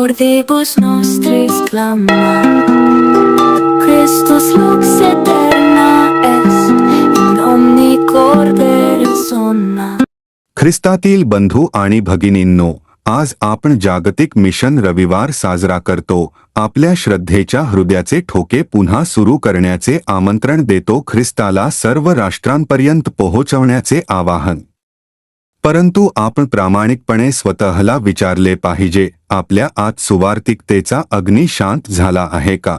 Cordibus nostris clama Christus lux eterna est In omni cordere ख्रिस्तातील बंधू आणि भगिनींनो आज आपण जागतिक मिशन रविवार साजरा करतो. आपल्या श्रद्धेच्या हृदयाचे ठोके पुन्हा सुरू करण्याचे आमंत्रण देतो ख्रिस्ताला सर्व राष्ट्रांपर्यंत पोहोचवण्याचे आवाहन. परंतु आपण प्रामाणिकपणे स्वतःला विचारले पाहिजे आपल्या आत सुवार्तिकतेचा अग्नी शांत झाला आहे का?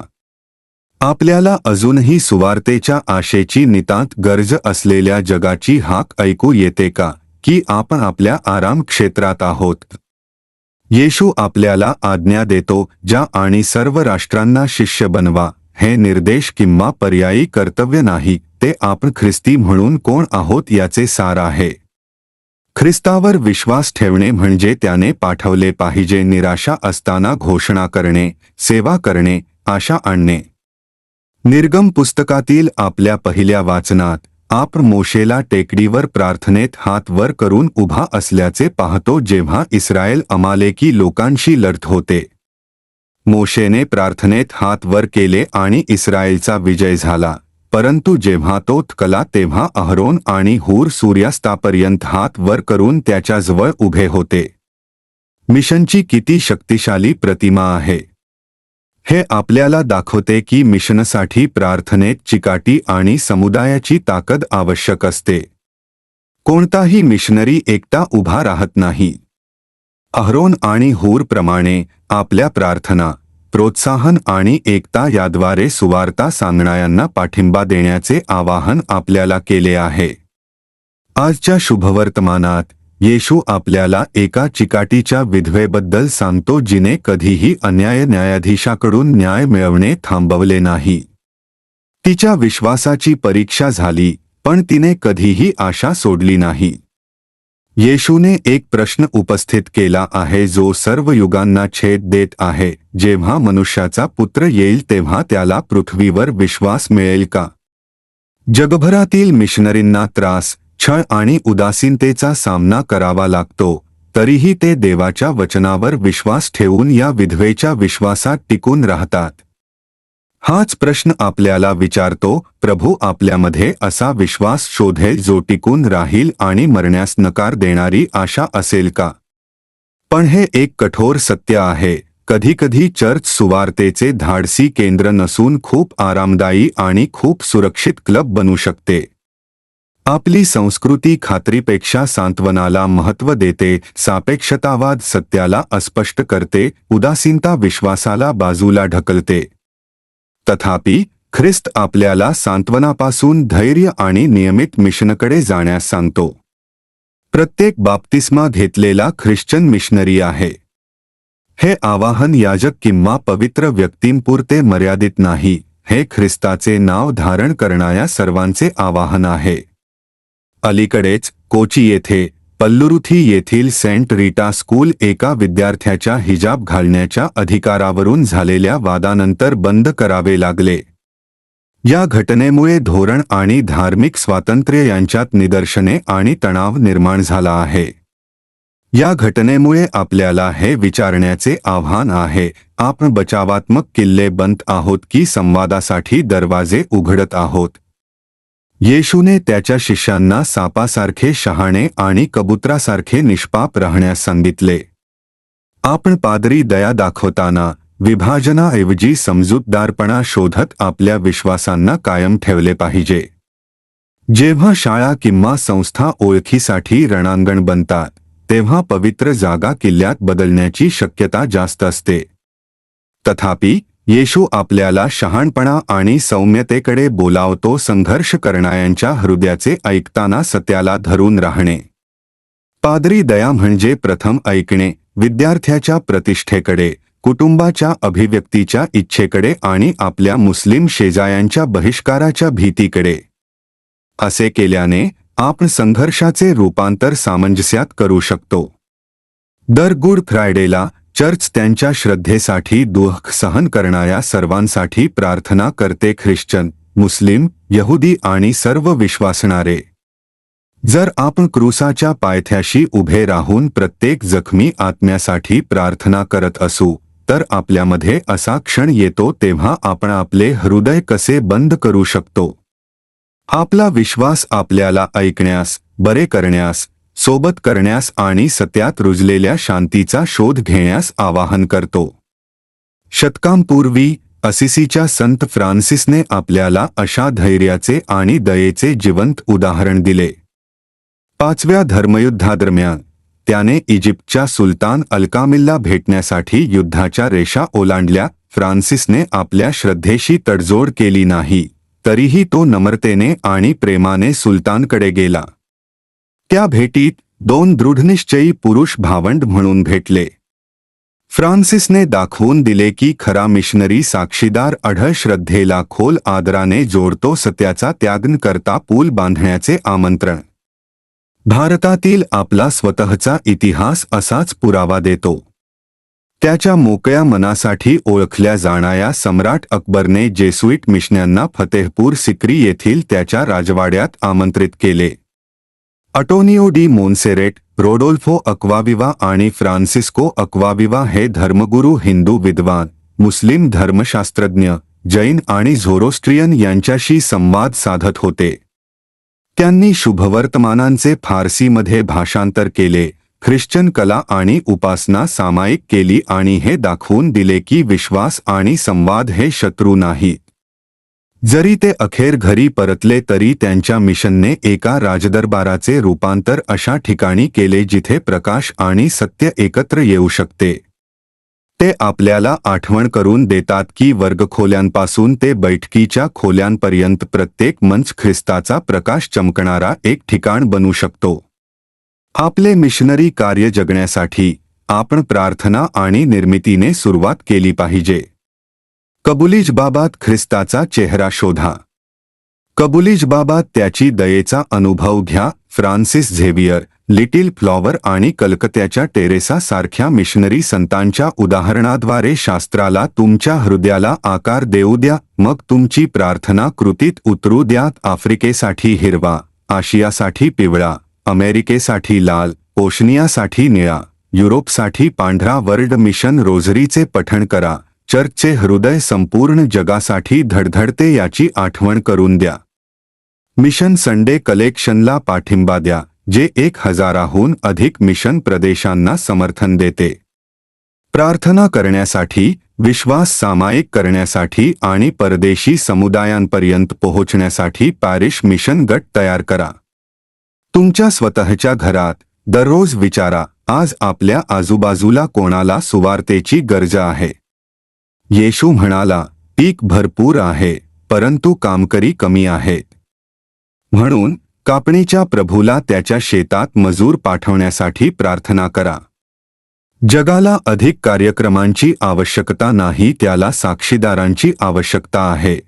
आपल्याला अजूनही सुवार्तेच्या आशेची नितांत गरज असलेल्या जगाची हाक ऐकू येते का की आपण आपल्या आराम क्षेत्रात आहोत? येशू आपल्याला आज्ञा देतो ज्या आणि सर्व राष्ट्रांना शिष्य बनवा. हे निर्देश किंवा पर्यायी कर्तव्य नाही ते आपण ख्रिस्ती म्हणून कोण आहोत याचे सार आहे. ख्रिस्तावर विश्वास ठेवणे म्हणजे त्याने पाठवले पाहिजे निराशा असताना घोषणा करणे सेवा करणे आशा आणणे. निर्गम पुस्तकातील आपल्या पहिल्या वाचनात आप मोशेला टेकडीवर प्रार्थनेत हात वर करून उभा असल्याचे पाहतो जेव्हा इस्रायल अमालेकी लोकांशी लढत होते. मोशेने प्रार्थनेत हात वर केले आणि इस्रायलचा विजय झाला. परंतु जेव्हा तो थकला तेव्हा अहरोन आणि हूर सूर्यास्तापर्यंत हात वर करून त्याच्याजवळ उभे होते. मिशनची किती शक्तिशाली प्रतिमा आहे. हे आपल्याला दाखवते की मिशनसाठी प्रार्थनेत चिकाटी आणि समुदायाची ताकद आवश्यक असते. कोणताही मिशनरी एकटा उभा राहत नाही. अहरोन आणि हूर प्रमाणे आपल्या प्रार्थना. प्रोत्साहन आणि एकता याद्वारे सुवार्ता सांगणाऱ्यांना पाठिंबा देण्याचे आवाहन आपल्याला केले आहे. आजच्या शुभवर्तमानात येशू आपल्याला एका चिकाटीच्या विधवेबद्दल सांगतो जिने कधीही अन्याय न्यायाधीशाकडून न्याय मिळवणे थांबवले नाही. तिच्या विश्वासाची परीक्षा झाली पण तिने कधीही आशा सोडली नाही. येशूने एक प्रश्न उपस्थित केला आहे जो सर्व युगांना छेद देत आहे जेव्हा मनुष्याचा पुत्र येईल तेव्हा त्याला पृथ्वीवर विश्वास मिळेल का? जगभरातील मिशनरींना त्रास छळ आणि उदासीनतेचा सामना करावा लागतो तरीही ते देवाच्या वचनावर विश्वास ठेवून या विधवेच्या विश्वासात टिकून राहतात. हाच प्रश्न आपल्याला विचारतो प्रभू आपल्यामध्ये असा विश्वास शोधेल जो टिकून राहील आणि मरण्यास नकार देणारी आशा असेल का? पण हे एक कठोर सत्य आहे. कधीकधी चर्च सुवार्तेचे धाडसी केंद्र नसून खूप आरामदायी आणि खूप सुरक्षित क्लब बनू शकते. आपली संस्कृती खात्रीपेक्षा सांत्वनाला महत्त्व देते सापेक्षतावाद सत्याला अस्पष्ट करते उदासीनता विश्वासाला बाजूला ढकलते. तथापि ख्रिस्त आपल्याला सांत्वनापासून धैर्य आणि नियमित मिशनकडे जाण्यास सांगतो. प्रत्येक बाप्तिस्मा घेतलेला ख्रिश्चन मिशनरी आहे. हे आवाहन याजक किंवा पवित्र व्यक्तींपुरते मर्यादित नाही हे ख्रिस्ताचे नाव धारण करणाऱ्या सर्वांचे आवाहन आहे. अलीकडेच कोची येथे पल्लुरुथी येथील सेंट रीटा स्कूल एका विद्यार्थ्याच्या हिजाब घालण्याच्या अधिकारावरून झालेल्या वादानंतर बंद करावे लागले. या घटनेमुळे धोरण आणि धार्मिक स्वातंत्र्य यांच्यात निदर्शने आणि तणाव निर्माण झाला आहे. या घटनेमुळे आपल्याला हे विचारण्याचे आव्हान आहे आपण बचावात्मक किल्ले बनत आहोत की संवादासाठी दरवाजे उघडत आहोत? येशूने त्याच्या शिष्यांना सापासारखे शहाणे आणि कबुतरासारखे निष्पाप राहण्यास सांगितले. आपण पादरी दया दाखवताना विभाजनाऐवजी समजूतदारपणा शोधत आपल्या विश्वासांना कायम ठेवले पाहिजे. जेव्हा शाळा किंवा संस्था ओळखीसाठी रणांगण बनतात तेव्हा पवित्र जागा किल्ल्यात बदलण्याची शक्यता जास्त असते. तथापि येशू आपल्याला शहाणपणा आणि सौम्यतेकडे बोलावतो संघर्ष करणाऱ्यांच्या हृदयाचे ऐकताना सत्याला धरून राहणे. पादरी दया म्हणजे प्रथम ऐकणे विद्यार्थ्याच्या प्रतिष्ठेकडे कुटुंबाच्या अभिव्यक्तीच्या इच्छेकडे आणि आपल्या मुस्लिम शेजायांच्या बहिष्काराच्या भीतीकडे. असे केल्याने आपण संघर्षाचे रूपांतर सामंजस्यात करू शकतो. दर गुड फ्रायडेला चर्च त्यांच्या श्रद्धेसाठी दुःख सहन करणाऱ्या सर्वांसाठी प्रार्थना करते ख्रिश्चन मुस्लिम यहुदी आणि सर्व विश्वासणारे. जर आपण क्रुसाच्या पायथ्याशी उभे राहून प्रत्येक जखमी आत्म्यासाठी प्रार्थना करत असू तर आपल्यामध्ये असा क्षण येतो तेव्हा आपण आपले हृदय कसे बंद करू शकतो? आपला विश्वास आपल्याला ऐकण्यास बरे करण्यास सोबत करण्यास आणि सत्यात रुजलेल्या शांतीचा शोध घेण्यास आवाहन करतो. शतकांपूर्वी असिसीच्या संत फ्रान्सिसने आपल्याला अशा धैर्याचे आणि दयेचे जिवंत उदाहरण दिले. पाचव्या धर्मयुद्धादरम्यान त्याने इजिप्तच्या सुलतान अल्कामिल्ला भेटण्यासाठी युद्धाच्या रेषा ओलांडल्या फ्रान्सिसने आपल्या श्रद्धेशी तडजोड केली नाही तरीही तो नम्रतेने आणि प्रेमाने सुलतानकडे गेला. त्या भेटीत दोन दृढनिश्चयी पुरुष भावंड म्हणून भेटले. फ्रान्सिसने दाखवून दिले की खरा मिशनरी साक्षीदार अढळ श्रद्धेला खोल आदराने जोडतो सत्याचा त्याग करता पूल बांधण्याचे आमंत्रण. भारतातील आपला स्वतःचा इतिहास असाच पुरावा देतो. त्याच्या मोकळ्या मनासाठी ओळखल्या जाणाऱ्या सम्राट अकबरने जेसुईट मिशन्यांना फतेहपूर सिक्री येथील त्याच्या राजवाड्यात आमंत्रित केले. अटोनिओ डी मोन्सेरेट रोडोल्फो अक्वाविवा आणि फ्रान्सिस्को अक्वाविवा हे धर्मगुरू हिंदू विद्वान मुस्लिम धर्मशास्त्रज्ञ जैन आणि झोरोस्ट्रियन यांच्याशी संवाद साधत होते. त्यांनी शुभवर्तमानांचे फारसीमध्ये भाषांतर केले ख्रिश्चन कला आणि उपासना सामायिक केली आणि हे दाखवून दिले की विश्वास आणि संवाद हे शत्रू नाहीत. जरी ते अखेर घरी परतले तरी त्यांच्या मिशनने एका राजदरबाराचे रूपांतर अशा ठिकाणी केले जिथे प्रकाश आणि सत्य एकत्र येऊ शकते. ते आपल्याला आठवण करून देतात की वर्गखोल्यांपासून ते बैठकीच्या खोल्यांपर्यंत प्रत्येक मंच ख्रिस्ताचा प्रकाश चमकणारा एक ठिकाण बनू शकतो. आपले मिशनरी कार्य जगण्यासाठी आपण प्रार्थना आणि निर्मितीने सुरुवात केली पाहिजे. कबुलीज बाबात ख्रिस्ताचा चेहरा शोधा. कबुलीज बाबात त्याची दयेचा अनुभव घ्या फ्रान्सिस झेवियर लिटिल फ्लॉवर आणि कलकत्याच्या टेरेसा सारख्या मिशनरी संतांच्या उदाहरणाद्वारे शास्त्राला तुमच्या हृदयाला आकार देऊ द्या मग तुमची प्रार्थना कृतीत उतरू द्या आफ्रिकेसाठी हिरवा आशियासाठी पिवळा अमेरिकेसाठी लाल ओशनियासाठी निळा युरोपसाठी पांढरा वर्ल्ड मिशन रोझरीचे पठण करा. चर्चचे हृदय संपूर्ण जगासाठी धडधडते याची आठवण करून द्या. मिशन संडे कलेक्शनला पाठिंबा द्या जे एक हजाराहून अधिक मिशन प्रदेशांना समर्थन देते. प्रार्थना करण्यासाठी विश्वास सामायिक करण्यासाठी आणि परदेशी समुदायांपर्यंत पोहोचण्यासाठी पॅरिश मिशन गट तयार करा. तुमच्या स्वतःच्या घरात दररोज विचारा आज आपल्या आजूबाजूला कोणाला सुवार्तेची गरज आहे? येशू म्हणाला पीक भरपूर आहे परंतु कामकरी कमी आहेत म्हणून कापणीच्या प्रभूला त्याच्या शेतात मजूर पाठवण्यासाठी प्रार्थना करा. जगाला अधिक कार्यक्रमांची आवश्यकता नाही त्याला साक्षीदारांची आवश्यकता आहे.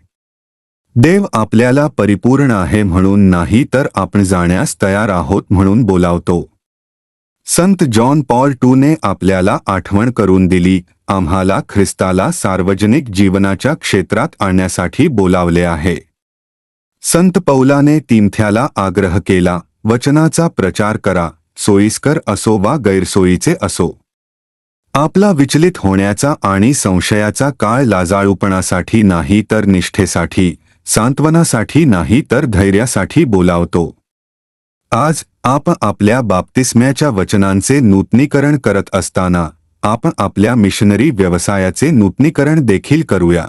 देव आपल्याला परिपूर्ण आहे म्हणून नाही तर आपण जाण्यास तयार आहोत म्हणून बोलावतो. संत जॉन पॉल टूने आपल्याला आठवण करून दिली. आम्हाला ख्रिस्ताला सार्वजनिक जीवनाच्या क्षेत्रात आणण्यासाठी बोलावले आहे. संत पौलाने तिमथ्याला आग्रह केला वचनाचा प्रचार करा सोयीस्कर असो वा गैरसोयीचे असो. आपला विचलित होण्याचा आणि संशयाचा काळ लाजाळूपणासाठी नाही तर निष्ठेसाठी सांत्वनासाठी नाही तर धैर्यासाठी बोलावतो. आज आपण आपल्या बाप्तिस्म्याच्या वचनांचे नूतनीकरण करत असताना आपण आपल्या मिशनरी व्यवसायाचे नूतनीकरण देखील करूया.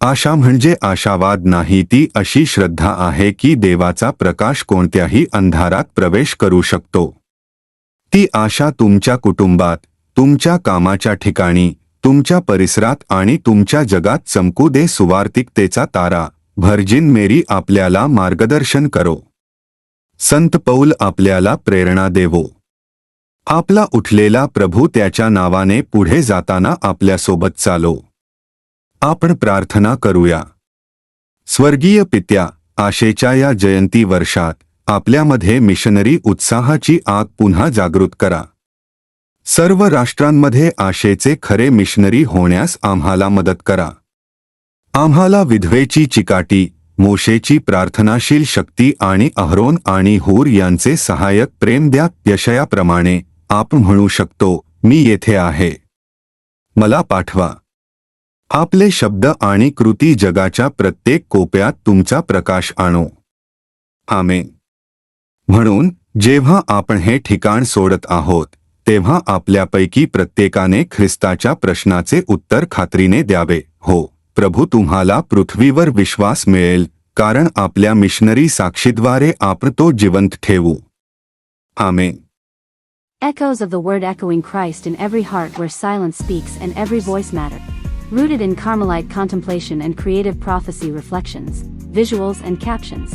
आशा म्हणजे आशावाद नाही ती अशी श्रद्धा आहे की देवाचा प्रकाश कोणत्याही अंधारात प्रवेश करू शकतो. ती आशा तुमच्या कुटुंबात तुमच्या कामाच्या ठिकाणी तुमच्या परिसरात आणि तुमच्या जगात चमकू दे सुवार्तिकतेचा तारा व्हर्जिन मेरी आपल्याला मार्गदर्शन करो. संत पौल आपल्याला प्रेरणा देवो. आपला उठलेला प्रभू त्याच्या नावाने पुढे जाताना आपल्यासोबत चालो. आपण प्रार्थना करूया. स्वर्गीय पित्या आशेच्या या जयंती वर्षात आपल्यामध्ये मिशनरी उत्साहाची आग पुन्हा जागृत करा. सर्व राष्ट्रांमध्ये आशेचे खरे मिशनरी होण्यास आम्हाला मदत करा. आम्हाला विधवेची चिकाटी मोशेची प्रार्थनाशील शक्ती आणि अहरोन आणि हूर यांचे सहायक प्रेम द्या यशयाप्रमाणे आपण म्हणू शकतो मी येथे आहे. मला पाठवा. आपले शब्द आणि कृती जगाच्या प्रत्येक कोप्यात तुमचा प्रकाश आणो. आमे म्हणून जेव्हा आपण हे ठिकाण सोडत आहोत तेव्हा आपल्यापैकी प्रत्येकाने ख्रिस्ताच्या प्रश्नाचे उत्तर खात्रीने द्यावे हो. प्रभू तुम्हाला पृथ्वीवर विश्वास मिळेल कारण आपल्या मिशनरी साक्षीद्वारे आपण तो जिवंत ठेवू आमेन Echoes of the word echoing Christ in every heart where silence speaks and every voice matter. Rooted in Carmelite contemplation and creative prophecy reflections, visuals and captions.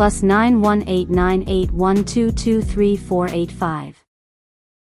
plus 918981223485.